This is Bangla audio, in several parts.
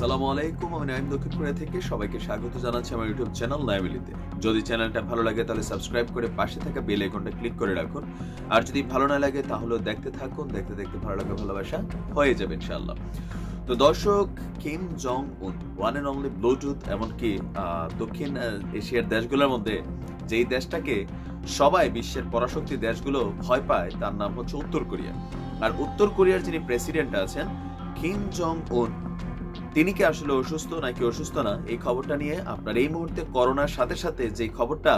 সালামু আলাইকুম, আমি নাইম দক্ষিণ কোরিয়া থেকে। সবাইকে স্বাগত জানাচ্ছি আমার ইউটিউব চ্যানেল নাইমিলিতে যদি চ্যানেলটা ভালো লাগে তাহলে সাবস্ক্রাইব করে পাশে থাকা বেল আইকনটা ক্লিক করে রাখুন। আর যদি ভালো না লাগে দেখতে থাকুন, দেখতে দেখতে ভালো লাগা ভালোবাসা হয়ে যাবে তো দর্শক, কিম জং উন ওয়ান অনলি ব্লুটুথ, এমনকি দক্ষিণ এশিয়ার দেশগুলোর মধ্যে যেই দেশটাকে সবাই বিশ্বের পরাশক্তি দেশগুলো ভয় পায়, তার নাম হচ্ছে উত্তর কোরিয়া। আর উত্তর কোরিয়ার যিনি প্রেসিডেন্ট আছেন, কিম জং উন তিনি কি আসলে অসুস্থ নাকি অসুস্থ না? এই খবরটা নিয়ে আপনার এই মুহূর্তে করোনার সাথে সাথে যে খবরটা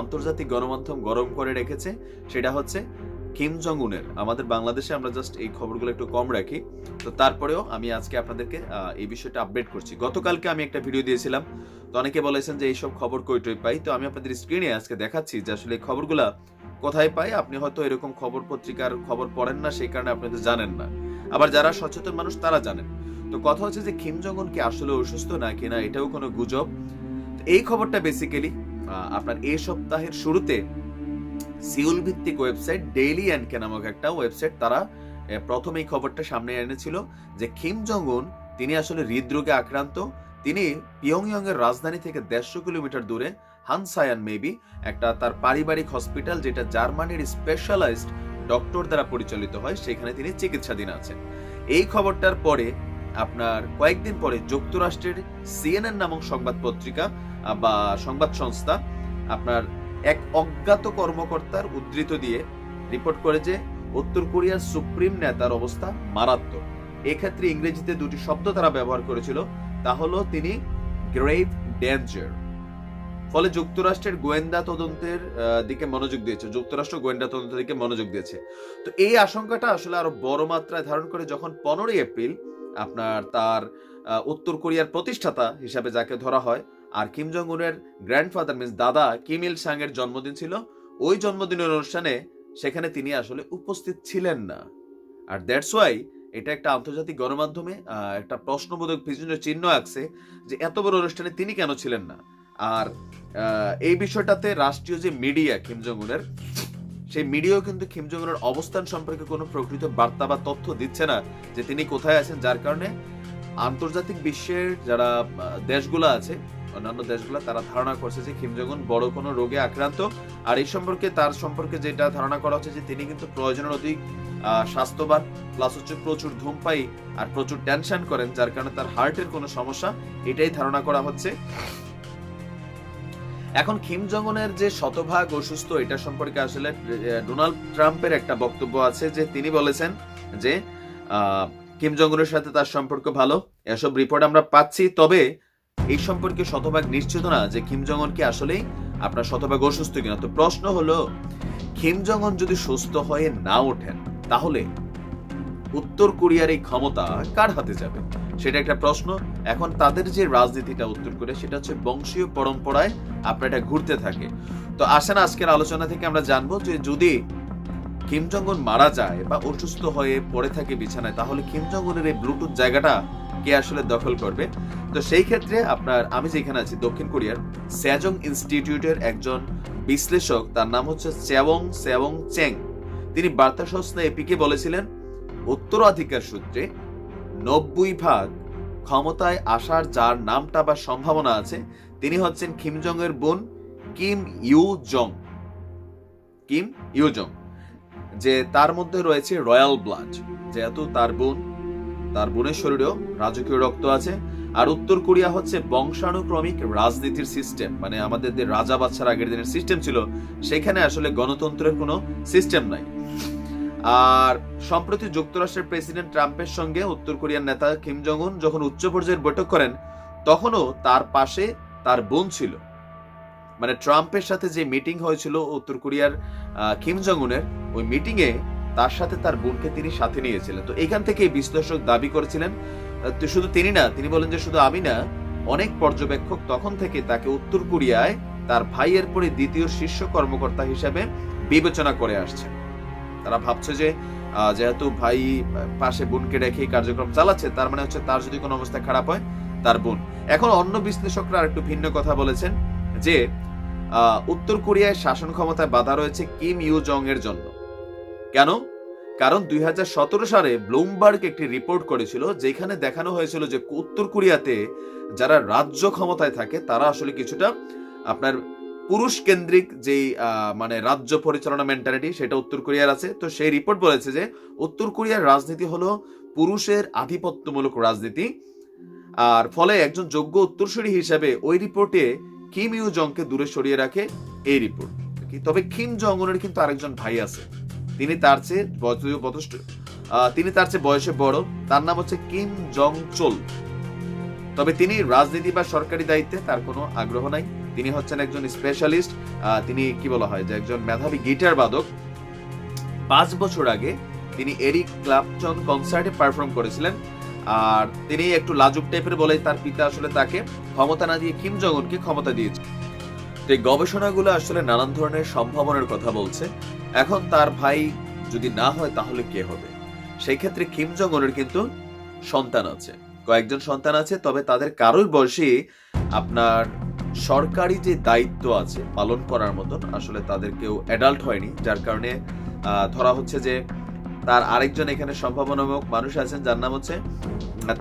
আন্তর্জাতিক গণমাধ্যম গরম করে রেখেছে, সেটা হচ্ছে কিম জং উনের আমাদের বাংলাদেশে আমরা জাস্ট এই খবরগুলো একটু কম রাখি। তো তারপরেও আমি আজকে আপনাদেরকে এই বিষয়টা আপডেট করছি। গতকালকে আমি একটা ভিডিও দিয়েছিলাম। তো অনেকে বলেছেন যে এইসব খবর কই টই পাই? তো আমি আপনাদের স্ক্রিনে আজকে দেখাচ্ছি যে আসলে এই খবরগুলা কোথায় পাই। আপনি হয়তো এরকম খবর পত্রিকার খবর পড়েন না, সেই কারণে আপনি তো জানেন না। আবার যারা সচেতন মানুষ, তারা জানেন। তো কথা হচ্ছে যে কিম জং কি আসলে অসুস্থ না কিনা এটাও কোনো গুজব? এই খবরটা বেসিক্যালি আপনার এই সপ্তাহের শুরুতে সিউল ভিত্তিক ওয়েবসাইট ডেইলি অ্যান্ডকে নামক একটা ওয়েবসাইট তারা প্রথম এই খবরটা সামনে এনেছিল যে কিম জং তিনি আসলে হৃদরোগে আক্রান্ত, তিনি পিয়ংইয়ং এর রাজধানী থেকে দেড়শো কিলোমিটার দূরে হানসায়ান মেবি একটা তার পারিবারিক হসপিটাল যেটা জার্মানির স্পেশালাইজড ডক্টর দ্বারা পরিচালিত হয়, সেখানে তিনি চিকিৎসাধীন আছেন। এই খবরটার পরে আপনার কয়েকদিন পরে যুক্তরাষ্ট্রের সিএনএন নামক সংবাদ পত্রিকা বা সংবাদ সংস্থা আপনার এক অজ্ঞাত কর্মকর্তার উদ্ধৃত দিয়ে রিপোর্ট করে যে উত্তর কোরিয়ার সুপ্রিম নেতার অবস্থা মারাত্মক। এক্ষেত্রে ইংরেজিতে দুটি শব্দ তারা ব্যবহার করেছিল, তা হলো তিনি গ্রেভ ডেঞ্জার। ফলে যুক্তরাষ্ট্রের গোয়েন্দা তদন্তের দিকে মনোযোগ দিয়েছে, যুক্তরাষ্ট্র গোয়েন্দা তদন্তের দিকে মনোযোগ দিয়েছে। তো এই আশঙ্কাটা আসলে আরও বড় মাত্রায় ধারণ করে যখন পনেরোই এপ্রিল আপনার তার উত্তর কোরিয়ার প্রতিষ্ঠাতা হিসাবে যাকে ধরা হয়, আর কিম জং উনের গ্র্যান্ডফাদার মিন্স দাদা কিম ইল সাং এর জন্মদিন ছিল, ওই জন্মদিনের অনুষ্ঠানে সেখানে তিনি আসলে উপস্থিত ছিলেন না। আর দ্যাটস ওয়াই এটা একটা আন্তর্জাতিক গণমাধ্যমে একটা প্রশ্নবোধক বিভিন্ন চিহ্ন আছে যে এত বড় অনুষ্ঠানে তিনি কেন ছিলেন না। আর এই বিষয়টাতে রাষ্ট্রীয় যে মিডিয়া কিম জং উনের সেই মিডিয়াও কিন্তু কিম জং অবস্থান সম্পর্কে কোনো প্রকৃত বার্তা বা তথ্য দিচ্ছে না যে তিনি কোথায় আছেন, যার কারণে আন্তর্জাতিক বিশ্বের যারা দেশগুলো আছে, অন্যান্য দেশগুলো, তারা ধারণা করছে যে কিম জং বড় কোনো রোগে আক্রান্ত। আর এই সম্পর্কে, তার সম্পর্কে যেটা ধারণা করা হচ্ছে যে তিনি কিন্তু প্রয়োজনের অধিক স্বাস্থ্যবান প্লাস হচ্ছে প্রচুর ধূমপাই আর প্রচুর টেনশন করেন, যার কারণে তার হার্টের কোনো সমস্যা, এটাই ধারণা করা হচ্ছে। এখন কিম জঙ্গনের যে শতভাগ অসুস্থ, এটা সম্পর্কে আসলে ডোনাল্ড ট্রাম্পের একটা বক্তব্য আছে যে তিনি বলেছেন যে কিম জঙ্গনের সাথে তার সম্পর্ক ভালো। এসব রিপোর্ট আমরা পাচ্ছি। তবে এই সম্পর্কে শতভাগ নিশ্চিত না যে কিম জং কি আসলেই আপনার শতভাগ অসুস্থ কিনা। তো প্রশ্ন হলো কিম জং উন যদি সুস্থ হয়ে না ওঠেন, তাহলে উত্তর কোরিয়ার এই ক্ষমতা কার হাতে যাবে? সেটা একটা প্রশ্ন। এখন তাদের যে রাজনীতিটা উত্তর করে, সেটা হচ্ছে বংশীয় পরম্পরায় আপনার এটা ঘুরতে থাকে। তো আসেন আজকের আলোচনা থেকে আমরা জানব যে যদি কিম মারা যায় বা অসুস্থ হয়ে পড়ে থাকে বিছানায়, তাহলে কিম এই ব্লুটুথ জায়গাটা কে আসলে দখল করবে? তো সেই ক্ষেত্রে আপনার, আমি যেখানে আছি, দক্ষিণ কোরিয়ার স্যাজং ইনস্টিটিউটের একজন বিশ্লেষক, তার নাম হচ্ছে চ্যাবং স্যাবং চেং। তিনি বার্তা সংস্থা এপিকে বলেছিলেন, উত্তরাধিকার সূত্রে নব্বই ভাগ ক্ষমতায় আসার যার নামটা বা সম্ভাবনা আছে, তিনি হচ্ছেন কিম জং এর বোন Kim Yo Jong. Kim Yo Jong. যে তার মধ্যে রয়েছে রয়্যাল ব্লাড, যেহেতু তার বোন, তার বোনের শরীরেও রাজকীয় রক্ত আছে। আর উত্তর কোরিয়া হচ্ছে বংশানুক্রমিক রাজনীতির সিস্টেম মানে আমাদের যে রাজা বাচ্চার আগের দিনের সিস্টেম ছিল, সেখানে আসলে গণতন্ত্রের কোনো সিস্টেম নাই। আর সম্প্রতি যুক্তরাষ্ট্রের প্রেসিডেন্ট ট্রাম্পের সঙ্গে উত্তর কোরিয়ার নেতা কিম জং উন যখন উচ্চ পর্যায়ের বৈঠক করেন, তখনও তার পাশে তার বোন ছিল। মানে ট্রাম্পের সাথে যে মিটিং হয়েছিল উত্তর কোরিয়ার কিম জং উনের ওই মিটিং এ তার সাথে তার বোনকে তিনি সাথে নিয়েছিলেন। তো এখান থেকে বিশ্লেষক দাবি করেছিলেন শুধু তিনি না, তিনি বলেন যে শুধু আমি না, অনেক পর্যবেক্ষক তখন থেকে তাকে উত্তর কোরিয়ায় তার ভাইয়ের পরে দ্বিতীয় শীর্ষ কর্মকর্তা হিসেবে বিবেচনা করে আসছে তারা ভাবছে যে যেহেতু ভাই পাশে বোনকে রেখে কার্যক্রম চালাচ্ছে, তার মানে হচ্ছে তার যদি কোনো অবস্থা খারাপ হয়, তার বোন। এখন অন্য বিশ্লেষকরা আর একটু ভিন্ন কথা বলেছেন যে উত্তর কোরিয়ায় শাসন ক্ষমতায় বাধা রয়েছে কিম ইউ জং এর জন্য। কেন? কারণ দুই হাজার সতেরো সালে ব্লুমবার্গ একটি রিপোর্ট করেছিল যেখানে দেখানো হয়েছিল যে উত্তর কোরিয়াতে যারা রাজ্য ক্ষমতায় থাকে, তারা আসলে কিছুটা আপনার পুরুষ কেন্দ্রিক আহ, মানে রাজ্য পরিচালনা মেন্টালিটি সেটা উত্তর কোরিয়ার আছে। তো সেই রিপোর্ট বলেছে যে উত্তর কোরিয়ার রাজনীতি হলো পুরুষের আধিপত্যমূলক রাজনীতি। আর ফলে একজন যোগ্য উত্তরসূরি হিসাবে ওই রিপোর্টে কিম ইউ জংকে দূরে সরিয়ে রাখে এই রিপোর্ট তবে কিম জং উনের কিন্তু আরেকজন ভাই আছে। তিনি তার চেয়ে যথেষ্ট তিনি তার চেয়ে বয়সে বড়। তার নাম হচ্ছে কিম জং চোল তবে তিনি রাজনীতি বা সরকারি দায়িত্বে তার কোনো আগ্রহ নাই। তিনি হচ্ছেন একজন স্পেশালিস্ট তিনি কি বলা হয় যে একজন মেধাবী গিটার বাদক। পাঁচ বছর আগে তিনি এরিক ক্লাপটন কনসার্টে পারফর্ম করেছিলেন। আর তিনি একটু লাজুক টাইপের বলে তার পিতা আসলে তাকে ক্ষমতা না দিয়ে কিম জং উনকে ক্ষমতা দিয়েছে। তো এই গবেষণাগুলো আসলে নানান ধরনের সম্ভাবনার কথা বলছে। এখন তার ভাই যদি না হয় তাহলে কে হবে? সেই ক্ষেত্রে কিম জং কিন্তু সন্তান আছে। কয়েকজন সন্তান আছে, তবে তাদের কারোর বয়সে আপনার সরকারি যে দায়িত্ব আছে পালন করার মতন, আসলে তাদের কেউ অ্যাডাল্ট হয়নি, যার কারণে ধরা হচ্ছে যে তার আরেকজন এখানে সম্ভাবনামূলক মানুষ আছেন, যার নাম হচ্ছে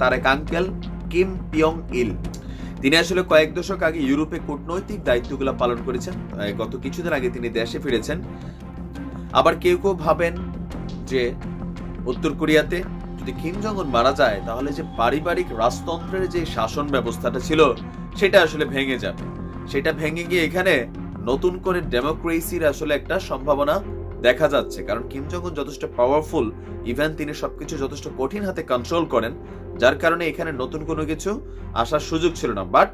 তার এক আঙ্কেল কিম পিয়ং ইল তিনি আসলে কয়েক দশক আগে ইউরোপে কূটনৈতিক দায়িত্বগুলো পালন করেছেন গত কিছুদিন আগে তিনি দেশে ফিরেছেন। আবার কেউ কেউ ভাবেন যে উত্তর কোরিয়াতে যদি কিম জং মারা যায়, তাহলে যে পারিবারিক রাজতন্ত্রের যে শাসন ব্যবস্থাটা ছিল, সেটা আসলে ভেঙে যাবে। সেটা ভেঙে গিয়ে এখানে নতুন করে ডেমোক্রেসির আসলে একটা সম্ভাবনা দেখা যাচ্ছে। কারণ কিম জং যথেষ্ট পাওয়ারফুল ইভেন তিনি সবকিছু যথেষ্ট কঠিন হাতে কন্ট্রোল করেন। যার কারণে এখানে নতুন কোনো কিছু আসার সুযোগ ছিল না। বাট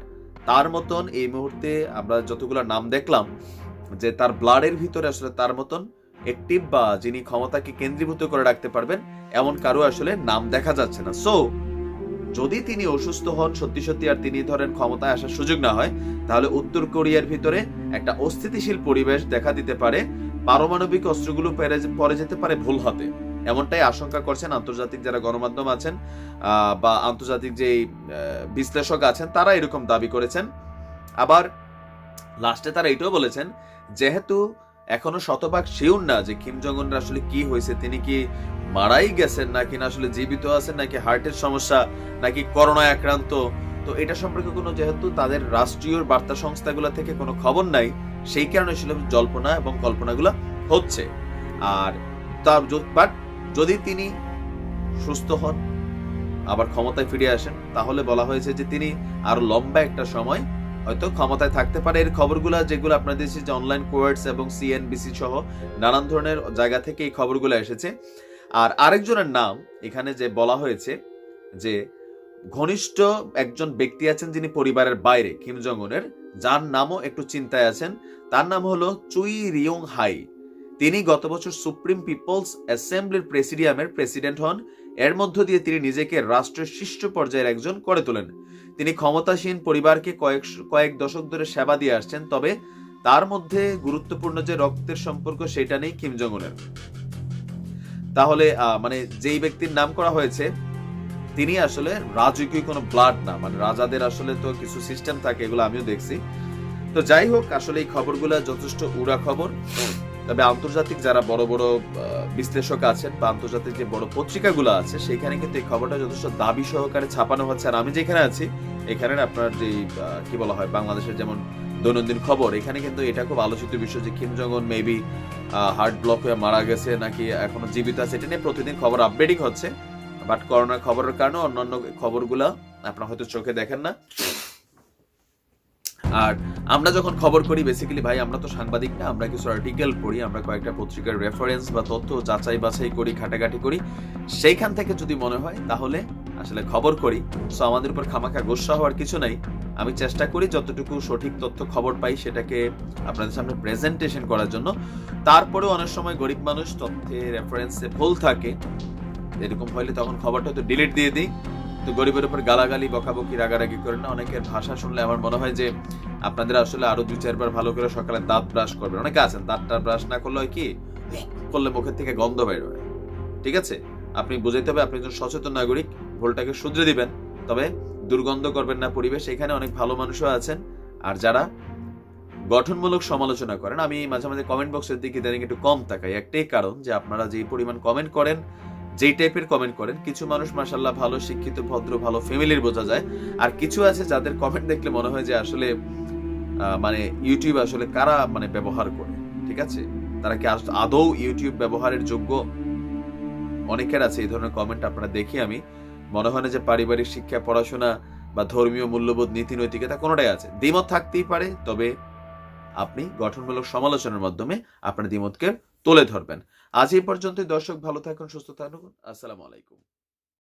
তার মতন এই মুহূর্তে আমরা যতগুলো নাম দেখলাম, যে তার ব্লাডের ভিতরে আসলে তার মতন একটিভ বা যিনি ক্ষমতাকে কেন্দ্রীভূত করে রাখতে পারবেন, এমন কারও আসলে নাম দেখা যাচ্ছে না। সো যদি তিনি অসুস্থ হন, সত্যি সত্যি আর তিনি ধরেন ক্ষমতায় আসার সুযোগ না হয়, তাহলে উত্তর কোরিয়ার ভিতরে একটা অস্থিতিশীল পরিবেশ দেখা দিতে পারে। পারমাণবিক অস্ত্রগুলো পরে যেতে পারে ভুল হাতে। এমনটাই আশঙ্কা করছেন আন্তর্জাতিক যারা গণমাধ্যম আছেন বা আন্তর্জাতিক যে বিশ্লেষক আছেন, তারা এরকম দাবি করেছেন। আবার লাস্টে তারা এটাও বলেছেন, যেহেতু এখনও শতভাগ শিউর না যে কিম জং উনের আসলে কি হয়েছে? তিনি কি মারাই গেছেন নাকি না আসলে জীবিত আছেন নাকি হার্টের সমস্যা নাকি করোনায় আক্রান্ত? তো এটা সম্পর্কে কোনো যেহেতু তাদের রাষ্ট্রীয় বার্তা সংস্থাগুলো থেকে কোনো খবর নাই, সেই কারণে আসলে জল্পনা এবং কল্পনাগুলো হচ্ছে। আর তার বাট যদি তিনি সুস্থ হন, আবার ক্ষমতায় ফিরে আসেন, তাহলে বলা হয়েছে যে তিনি আরও লম্বা একটা সময় হয়তো ক্ষমতায় থাকতে পারে। এর খবরগুলো যেগুলো আপনার আপনাদের যে অনলাইন কোয়ার্টস এবং সিএনবিসি সহ নানান ধরনের জায়গা থেকে এই খবরগুলো এসেছে। আর আরেকজনের নাম এখানে যে বলা হয়েছে যে ঘনিষ্ঠ একজন ব্যক্তি আছেন যিনি পরিবারের বাইরে, কিম জং উনের যার নামও একটু চিন্তায় আছেন। তার নাম হলো চুই রিয়ং হাই তিনি গত বছর সুপ্রিম পিপলস অ্যাসেম্বলির প্রেসিডিয়ামের প্রেসিডেন্ট হন। এর মধ্য দিয়ে তিনি নিজেকে রাষ্ট্রের শীর্ষ পর্যায়ের একজন করে তোলেন। তিনি ক্ষমতাসীন পরিবারকে কয়েক কয়েক দশক ধরে সেবা দিয়ে আসছেন, তবে তার মধ্যে গুরুত্বপূর্ণ যে রক্তের সম্পর্ক সেটা নেই কিম জং তাহলে মানে যেই ব্যক্তির নাম করা হয়েছে, তিনি আসলে রাজকীয় কোনো ব্লাড না মানে রাজাদের আসলে তো কিছু সিস্টেম থাকে, এগুলো আমিও দেখছি। তো যাই হোক, আসলে এই খবরগুলো যথেষ্ট উড়া খবর। তবে আন্তর্জাতিক যারা বড় বড় বিশ্লেষক আছেন বা আন্তর্জাতিক যে বড় পত্রিকাগুলো আছে, সেখানে কিন্তু এই খবরটা যথেষ্ট দাবি সহকারে ছাপানো হচ্ছে। আর আমি যেখানে আছি এখানে আপনার যে কি বলা হয়, বাংলাদেশের যেমন দৈনন্দিন খবর, এখানে কিন্তু এটা খুব আলোচিত বিষয় যে Kim Jong maybe heart block হয়ে মারা গেছে নাকি এখনও জীবিত আছে, এটা নিয়ে প্রতিদিন খবর আপডেটিং হচ্ছে। বাট করোনার খবরের কারণে অন্যান্য খবরগুলা আপনারা হয়তো চোখে দেখেন না। আর আমরা যখন খবর করি বেসিক্যালি ভাই, আমরা তো সাংবাদিক না, আমরা কিছু আর্টিকেল পড়ি, আমরা কয়েকটা পত্রিকার রেফারেন্স বা তথ্য যাচাই বাছাই করি ঘাটাঘাটি করি। সেইখান থেকে যদি মনে হয়, তাহলে আসলে খবর করি। সো আমাদের উপর খামাখা গোসা হওয়ার কিছু নাই। আমি চেষ্টা করি যতটুকু সঠিক তথ্য খবর পাই, সেটাকে আপনাদের সামনে প্রেজেন্টেশন করার জন্য। তারপরেও অনেক সময় গরিব মানুষ তথ্যে রেফারেন্সে ভুল থাকে। এরকম হইলে তখন খবরটা তো ডিলিট দিয়ে দিই। তো গরিবের উপর গালাগালি, বকাবকি, রাগারাগি করেন না। অনেকের ভাষা শুনলে আমার মনে হয় যে আপনাদের আসলে আরও দুই, চারবার ভালো করে সকালে দাঁত ব্রাশ করবেন। অনেকে আছেন, দাঁতটা ব্রাশ না করলে কি, করলে মুখের থেকে গন্ধ বের হয়। ঠিক আছে? আপনি বুঝাইতে হবে, আপনি একজন সচেতন নাগরিক, ভুলটাকে শুধরে দিবেন। তবে দুর্গন্ধ করবেন না পরিবেশ, এখানে অনেক ভালো মানুষও আছেন। আর যারা গঠনমূলক সমালোচনা করেন, আমি মাঝে মাঝে কমেন্ট বক্সের দিকে একটু কম তাকাই। একটাই কারণ যে আপনারা যে পরিমাণ কমেন্ট করেন যেই টাইপের কমেন্ট করেন, কিছু মানুষ মাসাল্লাহ ভালো শিক্ষিত, ভদ্র, ভালো ফ্যামিলির বোঝা যায়। আর কিছু আছে যাদের কমেন্ট দেখলে মনে হয় যে আসলে মানে ইউটিউব আসলে কারা মানে ব্যবহার করে, ঠিক আছে? তারা কি আদৌ ইউটিউব ব্যবহারের যোগ্য? অনেকের আছে, এই ধরনের কমেন্ট আপনারা দেখি আমি। মনে হয় না যে পারিবারিক শিক্ষা, পড়াশোনা বা ধর্মীয় মূল্যবোধ, নীতি, নৈতিকতা কোনোটাই আছে। দ্বিমত থাকতেই পারে, তবে আপনি গঠনমূলক সমালোচনার মাধ্যমে আপনার দ্বিমতকে তুলে ধরবেন। আজ এই পর্যন্ত দর্শক ভালো থাকুন সুস্থ থাকুন। আসসালামু আলাইকুম।